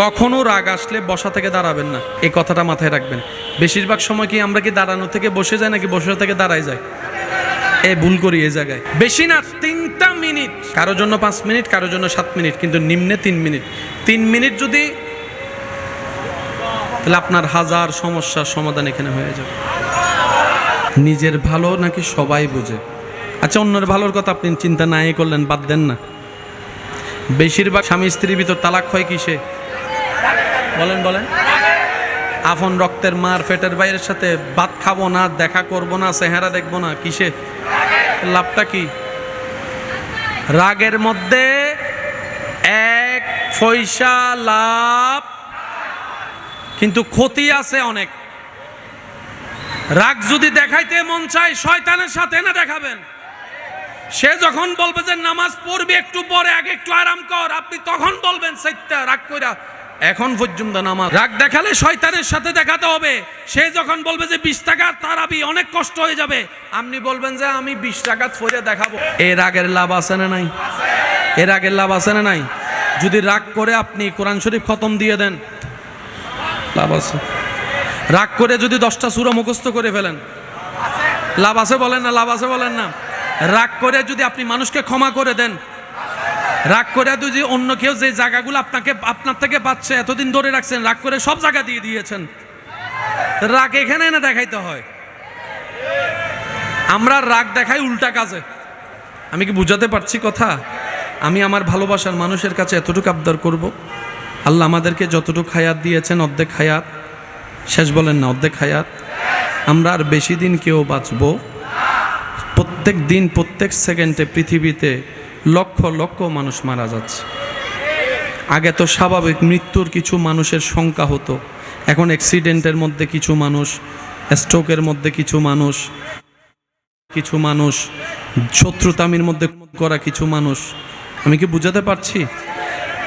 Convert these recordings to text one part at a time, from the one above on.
কখনো রাগ আসলে বসা থেকে দাঁড়াবেন না। এই কথাটা মাথায় রাখবেন। বেশিরভাগ সময় কি আমরা কি দাঁড়ানো থেকে বসে যাই নাকি বসে থেকে দাঁড়ায় যাই? এ ভুল করি এই জায়গায়। বেশি না, তিনটা মিনিট। কারোর জন্য পাঁচ মিনিট, কারোর জন্য সাত মিনিট, কিন্তু নিম্নে তিন মিনিট। তিন মিনিট যদি তাহলে আপনার হাজার সমস্যার সমাধান এখানে হয়ে যাবে। নিজের ভালো নাকি সবাই বোঝে? আচ্ছা অন্যের ভালোর কথা আপনি চিন্তা নাই করলেন, বাদ দেন না। বেশিরভাগ স্বামী স্ত্রীর ভিতর তালাক হয় কিসে? বলেন বলেন। আফন রক্তের মার ফেটের বাইরের সাথে ভাত খাব না, দেখা করব না, চেহারা দেখব না, কিসে? লাভটা কি? রাগের মধ্যে এক পয়সা লাভ, কিন্তু ক্ষতি আছে অনেক। রাগ যদি দেখাইতে মন চায়, শয়তানের সাথে না দেখাবেন। সে যখন বলবে যে নামাজ পড়বি একটু পরে, আগে একটু আরাম কর, আপনি তখন বলবেন সেইটা রাগ কইরা এখন পর্যন্ত নামাজ। রাগ দেখালে শয়তানের সাথে দেখাতে হবে। সে যখন বলবে যে বিশ টাকার তারাবি অনেক কষ্ট হয়ে যাবে। আপনি বলবেন যে আমি বিশ টাকা ফরে দেখাবো। এর আগের লাভ আছে না নাই? এর আগের লাভ আছে না নাই? যদি রাগ করে আপনি কোরআন শরীফ খতম দিয়ে দেন, লাভ আছে। রাগ করে যদি দশটা সুরা মুখস্থ করে ফেলেন, লাভ আছে বলেন না, লাভ আছে বলেন না? রাগ করে যদি আপনি মানুষকে ক্ষমা করে দেন রাগ করে যদি অন্য কেউ যে জায়গাগুলো আপনাকে, আপনার থেকে পাচ্ছে, এতদিন ধরে রাখছেন, রাগ করে সব জায়গা দিয়ে দিয়েছেন। রাগ এখানে না দেখাইতে হয়। আমরা রাগ দেখাই উল্টা কাজে। আমি কি বুঝাতে পারছি কথা? আমি আমার ভালোবাসার মানুষের কাছে এতটুকু আবদার করব। আল্লাহ আমাদেরকে যতটুকু হায়াত দিয়েছেন, অর্ধেক হায়াত। শেষ বলেন না, অর্ধেক হায়াত। আমরা আর বেশি দিন কেউ বাঁচবো। প্রত্যেক দিন, প্রত্যেক সেকেন্ডে পৃথিবীতে লক্ষ লক্ষ মানুষ মারা যাচ্ছে। আগে তো স্বাভাবিক মৃত্যুর কিছু মানুষের সংখ্যা হতো। এখন অ্যাক্সিডেন্টের মধ্যে কিছু মানুষ স্ট্রোকের মধ্যে কিছু মানুষ কিছু মানুষ, শত্রুতামির মধ্যে করা কিছু মানুষ। আমি কি বুঝাতে পারছি?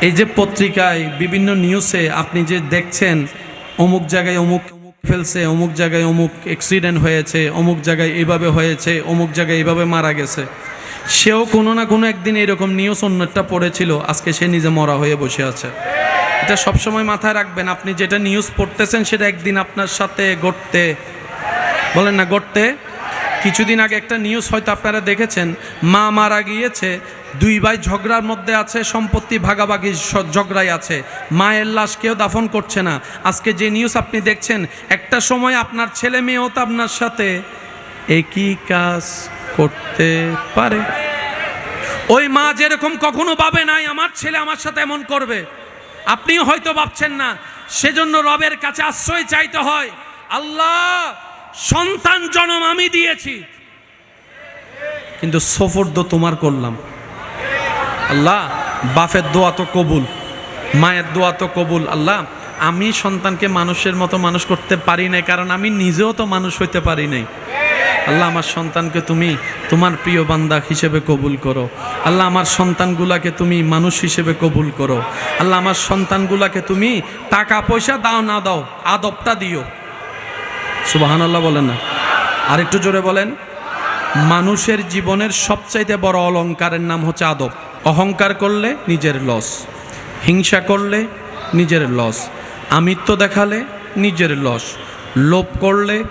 এই যে পত্রিকায়, বিভিন্ন নিউজে আপনি যে দেখছেন, অমুক জায়গায় অমুক ফেলছে, অমুক জায়গায় অমুক অ্যাক্সিডেন্ট হয়েছে, অমুক জায়গায় এইভাবে হয়েছে, অমুক জায়গায় এইভাবে মারা গেছে। সেও কোনো না কোনো একদিন এরকম নিউজ অন্যটা পড়েছিল। আজকে সে নিজে মরা হয়ে বসে আছে। এটা সবসময় মাথায় রাখবেন, আপনি যেটা নিউজ পড়তেছেন সেটা একদিন আপনার সাথে ঘটতে। বলেন না, ঘটতে। কিছুদিন আগে একটা নিউজ হয়তো আপনারা দেখেছেন, মা মারা গিয়েছে, দুই ভাই ঝগড়ার মধ্যে আছে, সম্পত্তি ভাগাভাগি ঝগড়ায় আছে। মায়ের লাশ কেউ দাফন করছে না। আজকে যে নিউজ আপনি দেখছেন, একটা সময় আপনার ছেলে মেয়েও তো আপনার সাথে। একই কাজ করতে পারে। ওই মা যেরকম কখনো ভাবে নাই, আমার ছেলে আমার সাথে এমন করবে। আপনিও হয়তো ভাবছেন না, সেজন্য রবের কাছে আশ্রয় চাইতে হয়। আল্লাহ, সন্তান জনম আমি দিয়েছি। কিন্তু সফর তো তোমার করলাম। আল্লাহ বাফের দোয়া তো কবুল, মায়ের দোয়া তো কবুল। আল্লাহ, আমি সন্তানকে মানুষের মতো মানুষ করতে পারি নাই, কারণ আমি নিজেও তো মানুষ হইতে পারি নাই। আল্লাহ, আমার সন্তানকে তুমি তোমার প্রিয় বান্দা হিসেবে কবুল করো। আল্লাহ, আমার সন্তানগুলাকে তুমি মানুষ হিসেবে কবুল করো। আল্লাহ, আমার সন্তানগুলাকে তুমি টাকা পয়সা দাও না দাও, আদবটা দিও। সুবাহান আল্লাহ বলেন না। আরেকটু জোরে বলেন। মানুষের জীবনের সবচাইতে বড় অলংকারের নাম হচ্ছে আদব। অহংকার করলে নিজের লস হিংসা করলে নিজের লস আমিত্ব দেখালে নিজের লস লোভ করলে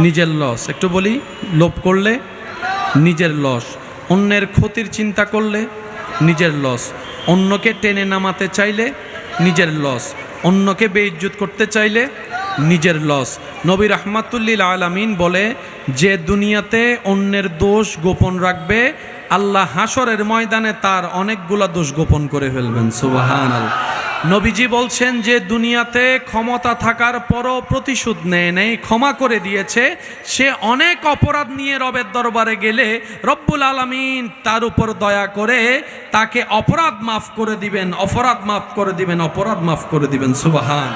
নিজের লস। একটু বলি, লোভ করলে নিজের লস, অন্যের ক্ষতির চিন্তা করলে নিজের লস, অন্যকে টেনে নামাতে চাইলে নিজের লস, অন্যকে বেইজ্জত করতে চাইলে নিজের লস। নবী রহমাতুল্লিল আলামিন বলে, যে দুনিয়াতে অন্যের দোষ গোপন রাখবে, আল্লাহ হাসরের ময়দানে তার অনেকগুলা দোষ গোপন করে ফেলবেন। সুবাহান নবীজি বলছেন যে দুনিয়াতে ক্ষমতা থাকার পরও প্রতিশোধ নেয় নেই, ক্ষমা করে দিয়েছে। সে অনেক অপরাধ নিয়ে রবের দরবারে গেলে রব্বুল আলমিন তার উপর দয়া করে তাকে অপরাধ মাফ করে দিবেন, অপরাধ মাফ করে দিবেন, অপরাধ মাফ করে দিবেন। সুবাহান।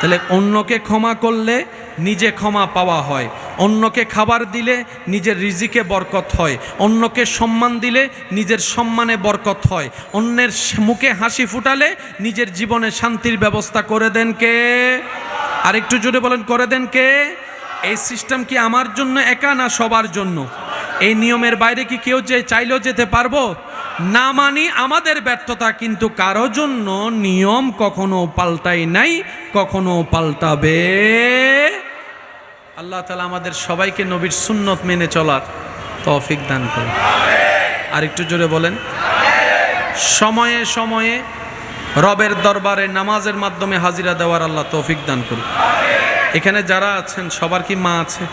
তাহলে অন্যকে ক্ষমা করলে নিজে ক্ষমা পাওয়া হয়। অন্যকে খাবার দিলে নিজের রিজিকে বরকত হয়। অন্যকে সম্মান দিলে নিজের সম্মানে বরকত হয়। অন্যের মুখে হাসি ফুটালে নিজের জীবনে শান্তির ব্যবস্থা করে দেন কে? আরেকটু জোরে বলেন, করে দেন কে? এই সিস্টেম কি আমার জন্য একা না সবার জন্য? এই নিয়মের বাইরে কি কেউ যে চাইলেও যেতে পারব? না মানি আমাদের ব্যর্থতা, কিন্তু কারও জন্য নিয়ম কখনো পাল্টাই নাই, কখনো পাল্টাবে। আল্লাহ তালা আমাদের সবাইকে নবীর সুন্নত মেনে চলার তৌফিক দান করুন। আর একটু জোরে বলেন, সময়ে সময়ে রবের দরবারে নামাজের মাধ্যমে হাজিরা দেওয়ার আল্লাহ তৌফিক দান করুন। এখানে যারা আছেন, সবার কি মা আছে?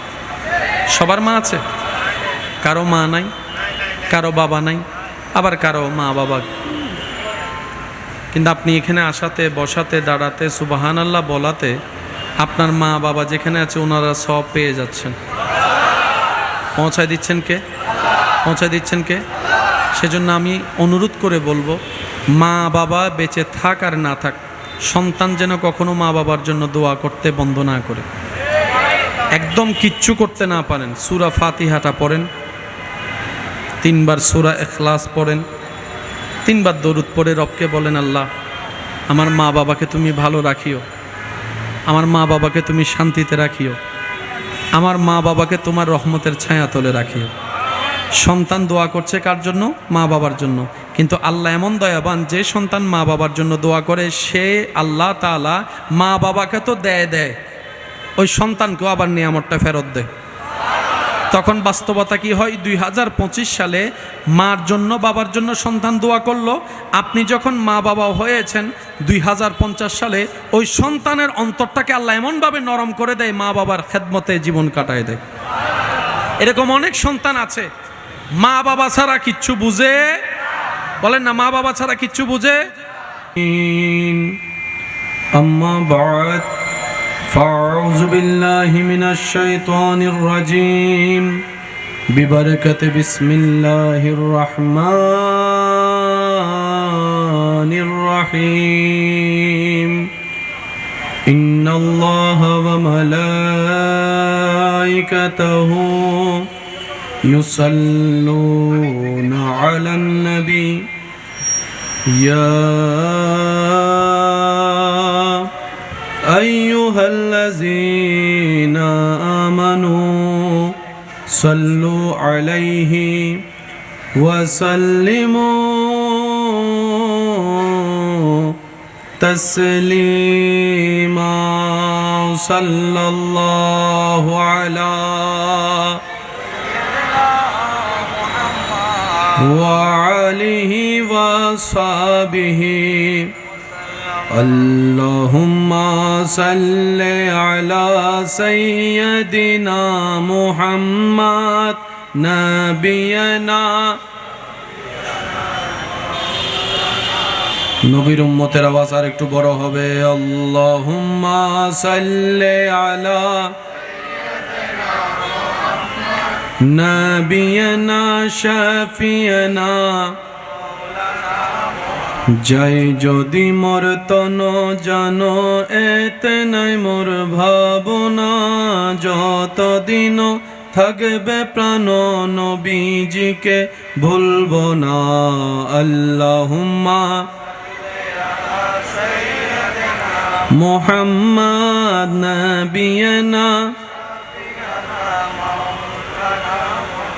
সবার মা আছে? কারও মা নাই, কারও বাবা নাই আবার কারও মা বাবা। কিন্তু আপনি এখানে আসাতে, বসাতে, দাঁড়াতে সুবাহান আল্লাহ বলাতে আপনার মা বাবা যেখানে আছে ওনারা সব পেয়ে যাচ্ছেন। পৌঁছায় দিচ্ছেন কে? পৌঁছায় দিচ্ছেন কে? সেজন্য আমি অনুরোধ করে বলব, মা বাবা বেঁচে থাক আর না থাক, সন্তান যেন কখনো মা বাবার জন্য দোয়া করতে বন্ধ না করে। একদম কিচ্ছু করতে না পারেন। সুরা ফাতিহাটা পড়েন তিনবার সুরা এখলাস পড়েন, তিনবার দরুদ পড়ে রবকে বলেন, আল্লাহ, আমার মা বাবাকে তুমি ভালো রাখিও। আমার মা বাবাকে তুমি শান্তিতে রাখিও। আমার মা বাবাকে তোমার রহমতের ছায়া তলে রাখিও। সন্তান দোয়া করছে কার জন্য? মা বাবার জন্য। কিন্তু আল্লাহ এমন দয়াবান, যে সন্তান মা বাবার জন্য দোয়া করে, সে আল্লাহ তাআলা মা বাবাকে তো দেয় দেয়। ওই সন্তানকেও আবার নিয়ামতটা ফেরত দেয়। তখন বাস্তবতা কি হয়? দুই হাজার পঁচিশ সালে মার জন্য, বাবার জন্য সন্তান দোয়া করল। আপনি যখন মা বাবা হয়েছেন, দুই হাজার পঞ্চাশ সালে ওই সন্তানের অন্তরটাকে আল্লাহ এমনভাবে নরম করে দেয়, মা বাবার খেদমতে জীবন কাটায় দেয়। এরকম অনেক সন্তান আছে। মা বাবা ছাড়া কিচ্ছু বুঝে? বলেন না, মা বাবা ছাড়া কিচ্ছু বুঝে? আম্মা বাদ فأعوذ بالله من الشيطان الرجيم ببركة بسم الله الرحمن الرحيم إن الله وملائكته يصلون على النبي يا أيها الذين آمنوا صلوا عليه وسلموا تسليما. صلى الله على وعليه وصحبه اللهم صل على سيدنا محمد نبينا নবীর উম্মতের আওয়াজ আর একটু বড় হবে আল্লাহুম্মা সাল্লি আলা নবিয়ানা শাফিয়ানা যাই যদি মোর তন জানো, এতে নাই মোর ভাবনা। যতদিন থাকবে প্রাণ নবীজিকে, ভুলব না। আল্লাহুম্মা মোহাম্মদ নবিয়ানা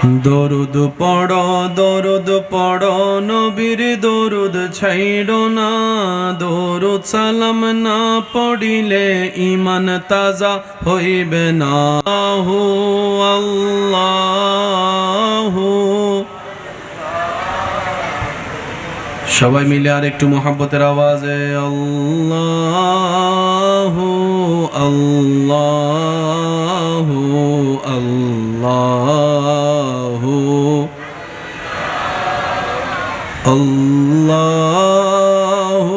দরুদ পড় দরুদ পড়, নবীর দরুদ ছাইড় না। দরুদ সালাম না পড়িলে ইমান তাজা হইবে না। আহু আল্লাহু। সবাই মিলে আর একটু মোহাব্বতের আওয়াজে, আল্লাহ আল্লাহ, আল্লাহু। الله. الله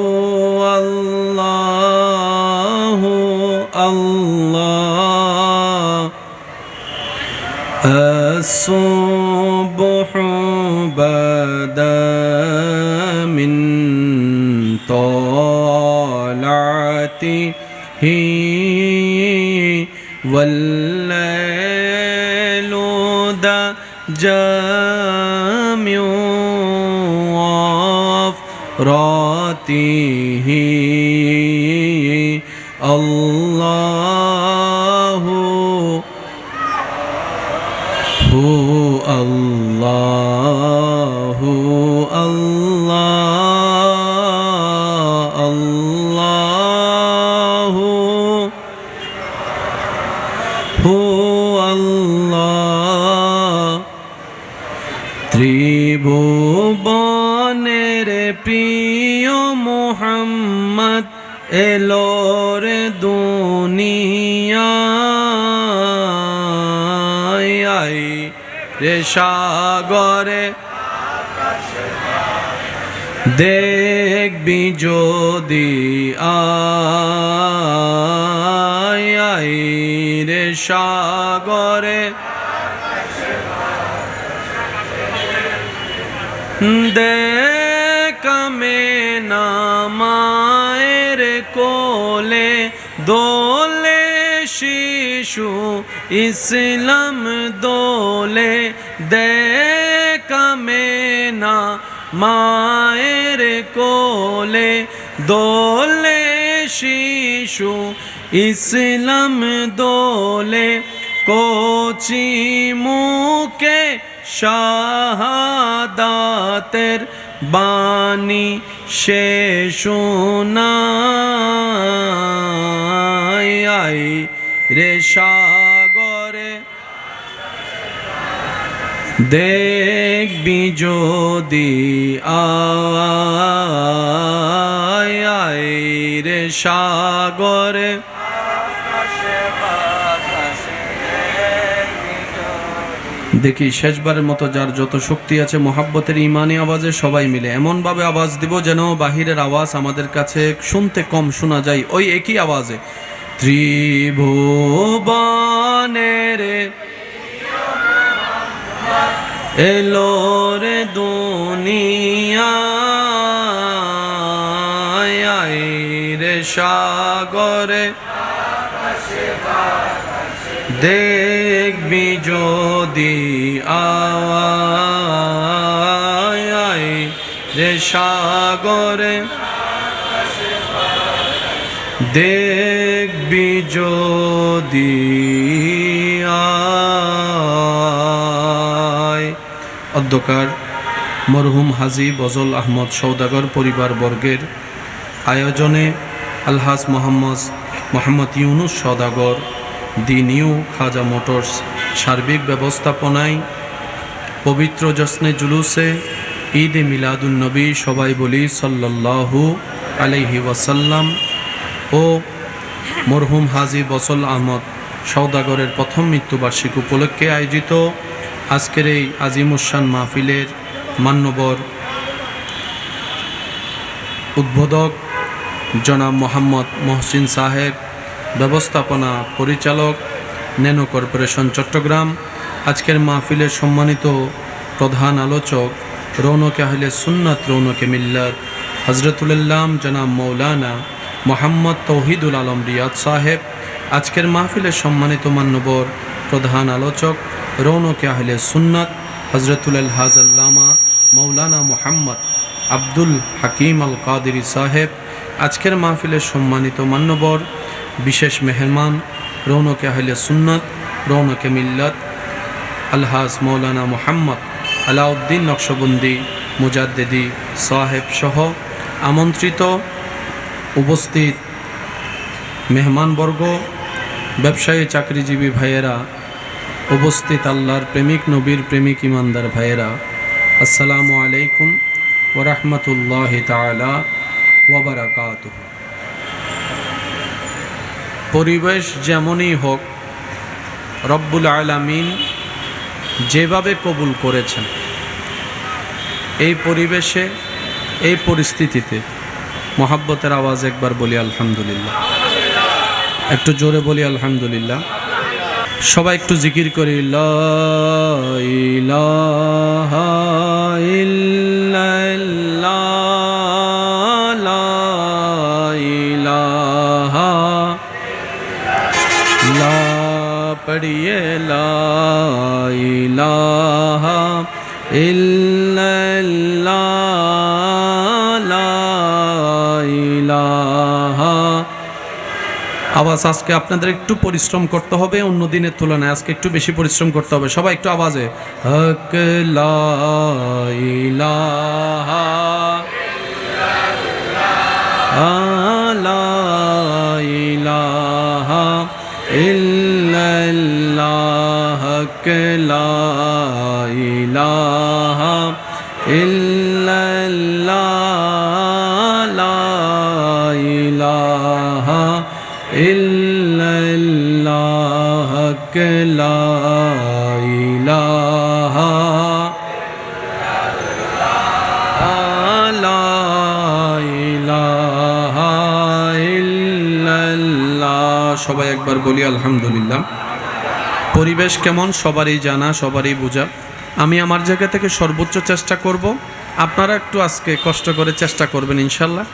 الله الله. الصبح بدا من طالعته وال جامع وفراته الله هو الله রে সাগরে দেখবি যদি আয় রে সাগরে। দেখামে নামায়ের কোলে দোলে শিশু ইসলাম দোলে দেখামে না মায়ের কোলে দোলে শিশু ইসলাম দোলে কোচি মুখে শাহাদাতের বাণী সে শোনাই রে সাগরে দেখবি যদি আয় রে সাগরে। দেখি শেষবারের মতো যার যত শক্তি আছে, মোহাব্বতের ইমানি আওয়াজে সবাই মিলে এমনভাবে আওয়াজ দিব যেন বাহিরের আওয়াজ আমাদের কাছে শুনতে কম শোনা যায়। ওই একই আওয়াজে ত্রিভুবনের এলো রে দুনিয়ায় রে সাগরে। দেখবি যদি আয় রে সাগরে। যদি অধ্যকার মরহুম হাজি বজল আহমদ সৌদাগর পরিবার বর্গের আয়োজনে Alhaj Mohammad Mohammad Yunus Saudagar the new Khaja motors সার্বিক ব্যবস্থাপনায় পবিত্র জশ্নে জুলুসে ঈদ এ মিলাদুন্নবী সবাই বলি সাল্লাল্লাহু আলাইহি ওয়াসাল্লাম ও মরহুম হাজি বসল আহমদ সৌদাগরের প্রথম মৃত্যুবার্ষিকী উপলক্ষে আয়োজিত আজকের এই আজিমুসান মাহফিলের মান্যবর উদ্বোধক জনাব মোহাম্মদ মহসিন সাহেব, ব্যবস্থাপনা পরিচালক ন্যানো কর্পোরেশন চট্টগ্রাম, আজকের মাহফিলের সম্মানিত প্রধান আলোচক রৌনকে আহলে সুন্নাত রৌনকে মিল্লাত হজরতুল্লাম জনাব মৌলানা মোহাম্মদ তৌহিদুল আলম রিয়াদ সাহেব, আজকের মাহফিলের সম্মানিত মান্যবর প্রধান আলোচক রৌনকে আহলে সুন্নাত হজরতুল হাজ আল্লামা মৌলানা মোহাম্মদ আব্দুল হাকিম আল কাদিরি সাহেব, আজকের মাহফিলের সম্মানিত মান্যবর বিশেষ মেহমান রৌনকে আহলে সুন্নত, রৌনকে মিল্লাত আলহাজ মৌলানা মোহাম্মদ আলাউদ্দিন নকশবন্দি মুজাদ্দেদি সাহেব সহ আমন্ত্রিত উপস্থিত মেহমানবর্গ, ব্যবসায়ী চাকরিজীবী ভাইয়েরা, উপস্থিত আল্লাহর প্রেমিক, নবীর প্রেমিক ইমানদার ভাইয়েরা, আসসালামু আলাইকুম ওরহমতুল্লাহ তালা ওবরাকাত পরিবেশ যেমনই হোক, রব্বুল আলামিন যেভাবে কবুল করেছেন, এই পরিবেশে, এই পরিস্থিতিতে মহাব্বতের আওয়াজ একবার বলি, আলহামদুলিল্লাহ। একটু জোরে বলি, আলহামদুলিল্লাহ। সবাই একটু জিকির করি, লা পড়িয়ে লা আওয়াজ, আজকে আপনাদের একটু পরিশ্রম করতে হবে, অন্য দিনের তুলনায় আজকে একটু বেশি পরিশ্রম করতে হবে। সবাই একটু আওয়াজে, হক লা ইলাহা। লা লা সবাই একবার বলি আলহামদুলিল্লাহ। পরিবেশ কেমন? সবারই জানা, সবারই বোঝা। আমি আমার জায়গা থেকে সর্বোচ্চ চেষ্টা করব। আপনারা একটু আজকে কষ্ট করে চেষ্টা করবেন ইনশাল্লাহ।